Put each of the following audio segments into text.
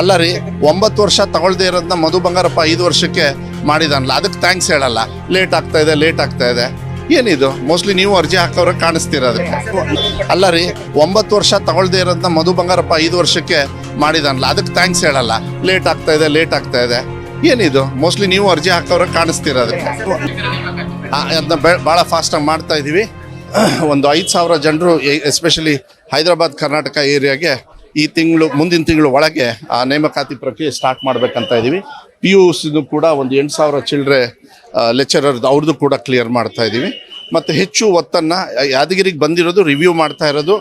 ಅಲ್ಲ ರೀ, ಒಂಬತ್ತು ವರ್ಷ ತಗೊಳ್ದೇ ಇರೋದನ್ನ ಮಧು ಬಂಗಾರಪ್ಪ ಐದು ವರ್ಷಕ್ಕೆ ಮಾಡಿದಾನಲ್ಲ, ಅದಕ್ಕೆ ಥ್ಯಾಂಕ್ಸ್ ಹೇಳಲ್ಲ. ಲೇಟ್ ಆಗ್ತಾ ಇದೆ ಲೇಟ್ ಆಗ್ತಾ ಇದೆ. ಏನಿದು? ಮೋಸ್ಟ್ಲಿ ನೀವು ಅರ್ಜಿ ಹಾಕೋರ ಕಾಣಿಸ್ತೀರ ಅದಕ್ಕೆ. ಅಲ್ಲ ರೀ, ಒಂಬತ್ತು ವರ್ಷ ತಗೊಳ್ದೇ ಇರೋದನ್ನ ಮಧು ಬಂಗಾರಪ್ಪ ಐದು ವರ್ಷಕ್ಕೆ ಮಾಡಿದಾನಲ್ಲ, ಅದಕ್ಕೆ ಥ್ಯಾಂಕ್ಸ್ ಹೇಳಲ್ಲ. ಲೇಟ್ ಆಗ್ತಾ ಇದೆ ಲೇಟ್ ಆಗ್ತಾ ಇದೆ. ಏನಿದು? ಮೋಸ್ಟ್ಲಿ ನೀವು ಅರ್ಜಿ ಹಾಕೋರ ಕಾಣಿಸ್ತೀರ ಅದಕ್ಕೆ. ಅದನ್ನ ಭಾಳ ಫಾಸ್ಟಾಗಿ ಮಾಡ್ತಾ ಇದ್ದೀವಿ ಒಂದು ಐದು ಸಾವಿರ ಜನರು ಎಸ್ಪೆಷಲಿ ಹೈದರಾಬಾದ್, ಕರ್ನಾಟಕ ಏರಿಯಾಗೆ ಈ ತಿಂಗಳು, ಮುಂದಿನ ತಿಂಗಳು ಒಳಗೆ ಆ ನೇಮಕಾತಿ ಪ್ರಕ್ರಿಯೆ ಸ್ಟಾರ್ಟ್ ಮಾಡಬೇಕಂತ ಇದ್ದೀವಿ ಪಿ ಯು ಸಿನೂ ಕೂಡ ಒಂದು ಎಂಟು ಸಾವಿರ ಚಿಲ್ಡ್ರೆ ಲೆಕ್ಚರರ್ದು ಅವ್ರದ್ದು ಕೂಡ ಕ್ಲಿಯರ್ ಮಾಡ್ತಾ ಇದ್ದೀವಿ ಮತ್ತು ಹೆಚ್ಚು ಒತ್ತನ್ನು ಯಾದಗಿರಿಗೆ ಬಂದಿರೋದು ರಿವ್ಯೂ ಮಾಡ್ತಾ ಇರೋದು.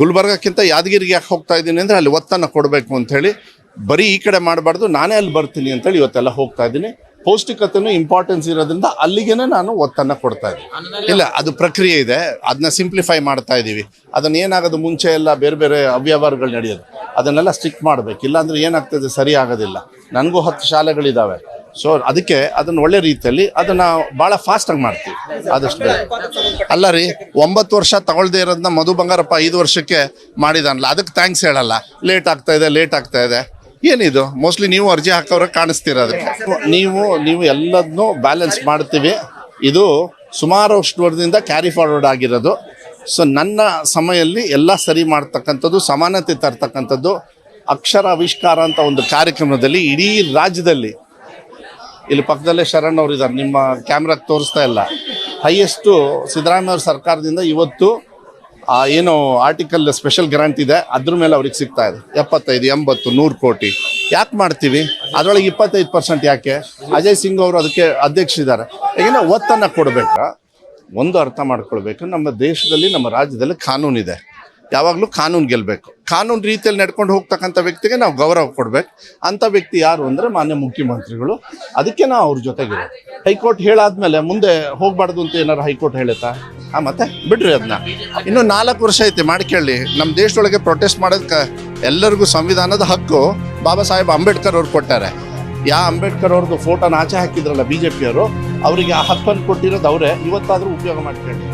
ಗುಲ್ಬರ್ಗಕ್ಕಿಂತ ಯಾದಗಿರಿಗೆ ಯಾಕೆ ಹೋಗ್ತಾ ಇದ್ದೀನಿ ಅಂದರೆ ಅಲ್ಲಿ ಒತ್ತನ್ನು ಕೊಡಬೇಕು ಅಂಥೇಳಿ ಬರೀ ಈ ಕಡೆ ಮಾಡಬಾರ್ದು, ನಾನೇ ಅಲ್ಲಿ ಬರ್ತೀನಿ ಅಂತೇಳಿ ಇವತ್ತೆಲ್ಲ ಹೋಗ್ತಾ ಇದ್ದೀನಿ ಪೌಷ್ಟಿಕತೆನೂ ಇಂಪಾರ್ಟೆನ್ಸ್ ಇರೋದ್ರಿಂದ ಅಲ್ಲಿಗೇನೆ ನಾನು ಒತ್ತನ್ನು ಕೊಡ್ತಾ ಇದ್ದೀನಿ. ಇಲ್ಲ, ಅದು ಪ್ರಕ್ರಿಯೆ ಇದೆ. ಅದನ್ನ ಸಿಂಪ್ಲಿಫೈ ಮಾಡ್ತಾ ಇದ್ದೀವಿ ಅದನ್ನ ಏನಾಗೋದು ಮುಂಚೆ ಎಲ್ಲ ಬೇರೆ ಬೇರೆ ಅವ್ಯವಹಾರಗಳು ನಡೆಯೋದು. ಅದನ್ನೆಲ್ಲ ಸ್ಟಿಕ್ ಮಾಡಬೇಕು. ಇಲ್ಲಾಂದ್ರೆ ಏನಾಗ್ತದೆ? ಸರಿ ಆಗೋದಿಲ್ಲ. ನನಗೂ ಹತ್ತು ಶಾಲೆಗಳಿದ್ದಾವೆ ಸೊ ಅದಕ್ಕೆ ಅದನ್ನ ಒಳ್ಳೆ ರೀತಿಯಲ್ಲಿ ಅದನ್ನ ಭಾಳ ಫಾಸ್ಟಾಗಿ ಮಾಡ್ತೀವಿ. ಆದಷ್ಟು ಅಲ್ಲ ರೀ, ಒಂಬತ್ತು ವರ್ಷ ತಗೊಳ್ದೇ ಇರೋದನ್ನ ಮಧು ಬಂಗಾರಪ್ಪ ಐದು ವರ್ಷಕ್ಕೆ ಮಾಡಿದಾನಲ್ಲ, ಅದಕ್ಕೆ ಥ್ಯಾಂಕ್ಸ್ ಹೇಳಲ್ಲ. ಲೇಟ್ ಆಗ್ತಾ ಇದೆ ಲೇಟ್ ಆಗ್ತಾ ಇದೆ. ಏನಿದು? ಮೋಸ್ಟ್ಲಿ ನೀವು ಅರ್ಜಿ ಹಾಕೋರ ಕಾಣಿಸ್ತೀರ ಅದಕ್ಕೆ ನೀವು ನೀವು ಎಲ್ಲದನ್ನೂ ಬ್ಯಾಲೆನ್ಸ್ ಮಾಡ್ತೀವಿ. ಇದು ಸುಮಾರು ಅಷ್ಟು ವರ್ಷದಿಂದ ಕ್ಯಾರಿ ಫಾರ್ವರ್ಡ್ ಆಗಿರೋದು. ಸೊ ನನ್ನ ಸಮಯಲ್ಲಿ ಎಲ್ಲ ಸರಿ ಮಾಡ್ತಕ್ಕಂಥದ್ದು, ಸಮಾನತೆ ತರ್ತಕ್ಕಂಥದ್ದು, ಅಕ್ಷರ ಆವಿಷ್ಕಾರ ಅಂತ ಒಂದು ಕಾರ್ಯಕ್ರಮದಲ್ಲಿ ಇಡೀ ರಾಜ್ಯದಲ್ಲಿ. ಇಲ್ಲಿ ಪಕ್ಕದಲ್ಲೇ ಶರಣ್ ಅವರು ಇದ್ದಾರೆ ನಿಮ್ಮ ಕ್ಯಾಮ್ರಾಗೆ ತೋರಿಸ್ತಾ ಇಲ್ಲ. ಹೈಯೆಸ್ಟು ಸಿದ್ದರಾಮಯ್ಯ ಅವ್ರ ಸರ್ಕಾರದಿಂದ ಇವತ್ತು ಆ ಏನು ಆರ್ಟಿಕಲ್ ಸ್ಪೆಷಲ್ ಗ್ರಾಂಟ್ ಇದೆ, ಅದ್ರ ಮೇಲೆ ಅವ್ರಿಗೆ ಸಿಗ್ತಾ ಇದೆ. ಎಪ್ಪತ್ತೈದು, ಎಂಬತ್ತು, ನೂರು ಕೋಟಿ. ಯಾಕೆ ಮಾಡ್ತೀವಿ? ಅದರೊಳಗೆ ಇಪ್ಪತ್ತೈದು ಪರ್ಸೆಂಟ್ ಯಾಕೆ? ಅಜಯ್ ಸಿಂಗ್ ಅವರು ಅದಕ್ಕೆ ಅಧ್ಯಕ್ಷರಿದ್ದಾರೆ. ಈಗಿನ ಒತ್ತನ್ನು ಕೊಡಬೇಕಾ. ಒಂದು ಅರ್ಥ ಮಾಡ್ಕೊಳ್ಬೇಕು, ನಮ್ಮ ದೇಶದಲ್ಲಿ, ನಮ್ಮ ರಾಜ್ಯದಲ್ಲಿ ಕಾನೂನಿದೆ ಯಾವಾಗಲೂ ಕಾನೂನು ಗೆಲ್ಲಬೇಕು ಕಾನೂನು ರೀತಿಯಲ್ಲಿ ನಡ್ಕೊಂಡು ಹೋಗ್ತಕ್ಕಂಥ ವ್ಯಕ್ತಿಗೆ ನಾವು ಗೌರವ ಕೊಡಬೇಕು. ಅಂಥ ವ್ಯಕ್ತಿ ಯಾರು ಅಂದರೆ ಮಾನ್ಯ ಮುಖ್ಯಮಂತ್ರಿಗಳು. ಅದಕ್ಕೆ ನಾವು ಅವ್ರ ಜೊತೆಗಿರೋದು. ಹೈಕೋರ್ಟ್ ಹೇಳಾದ್ಮೇಲೆ ಮುಂದೆ ಹೋಗ್ಬಾರ್ದು ಅಂತ ಏನಾರು ಹೈಕೋರ್ಟ್ ಹೇಳುತ್ತಾ? ಆ ಮತ್ತೆ? ಬಿಡ್ರಿ ಅದನ್ನ ಇನ್ನು ನಾಲ್ಕು ವರ್ಷ ಐತೆ ಮಾಡ್ಕೊಳ್ಳಿ ನಮ್ಮ ದೇಶದೊಳಗೆ ಪ್ರೊಟೆಸ್ಟ್ ಮಾಡೋದಕ್ಕೆ ಎಲ್ಲರಿಗೂ ಸಂವಿಧಾನದ ಹಕ್ಕು. ಬಾಬಾ ಸಾಹೇಬ್ ಅಂಬೇಡ್ಕರ್ ಅವ್ರು ಕೊಟ್ಟಾರೆ. ಯಾ ಅಂಬೇಡ್ಕರ್ ಅವ್ರದ್ದು ಫೋಟೋನ ಆಚೆ ಹಾಕಿದ್ರಲ್ಲ ಬಿ ಜೆ ಪಿಯವರು ಅವರಿಗೆ ಆ ಹಕ್ಕನ್ನು ಕೊಟ್ಟಿರೋದು ಅವರೇ. ಇವತ್ತಾದರೂ ಉಪಯೋಗ ಮಾಡ್ಕೊಳ್ಳಿ.